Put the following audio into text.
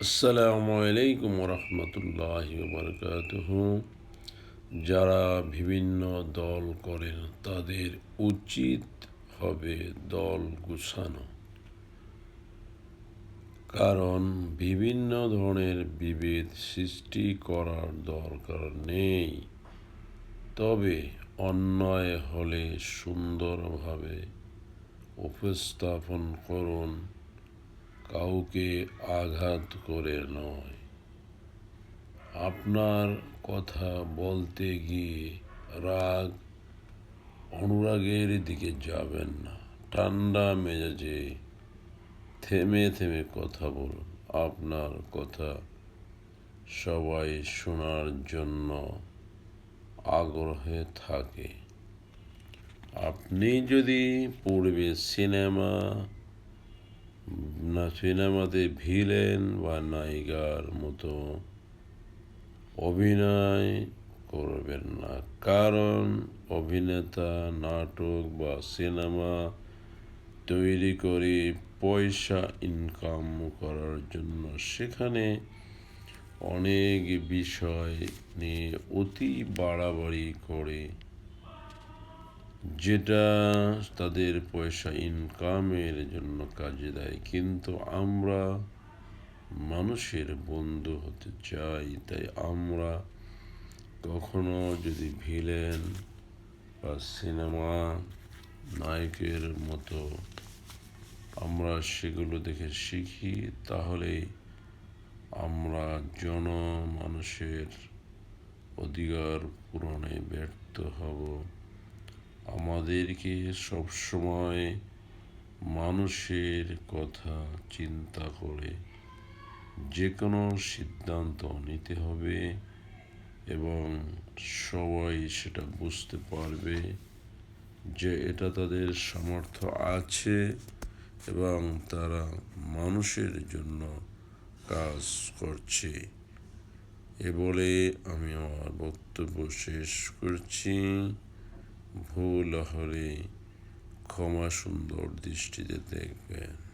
আসসালামু আলাইকুম রহমতুল্লাহ বরকাতহ যারা বিভিন্ন দল করেন, তাদের উচিত হবে দল গুছানো। কারণ বিভিন্ন ধরনের বিভেদ সৃষ্টি করার দরকার নেই। তবে অন্যায় হলে সুন্দরভাবে উপস্থাপন করুন। কাউকে আঘাত করে নয়। আপনার কথা বলতে গিয়ে রাগ অনুরাগের দিকে যাবেন না। ঠান্ডা মেজাজে থেমে থেমে কথা বলুন। আপনার কথা সবাই শোনার জন্য আগ্রহে থাকে। আপনি যদি পূর্বে সিনেমা না সিনেমাতে ভিলেন বা নায়িকার মতো অভিনয় করবেন না। কারণ অভিনেতা, নাটক বা সিনেমা তৈরি করে পয়সা ইনকাম করার জন্য সেখানে অনেক বিষয় নিয়ে অতি বাড়াবাড়ি করে যেটা তাদের পয়সা ইনকামের জন্য কাজে দেয়। কিন্তু আমরা মানুষের বন্ধু হতে চাই, তাই আমরা কখনো যদি ভিলেন বা সিনেমা নায়কের মতো আমরা সেগুলো দেখে শিখি, তাহলে আমরা জন মানুষের অধিকার পূরণে ব্যর্থ হব। আমাদেরকে সবসময় মানুষের কথা চিন্তা করে। যে কোনো সিদ্ধান্ত নিতে হবে এবং সবাই সেটা বুঝতে পারবে যে এটা তাদের সামর্থ্য আছে এবং তারা মানুষের জন্য কাজ করছে। এ বলে আমি আমার বক্তব্য শেষ করছি। ভুল হলে ক্ষমা সুন্দর দৃষ্টিতে দেখবেন।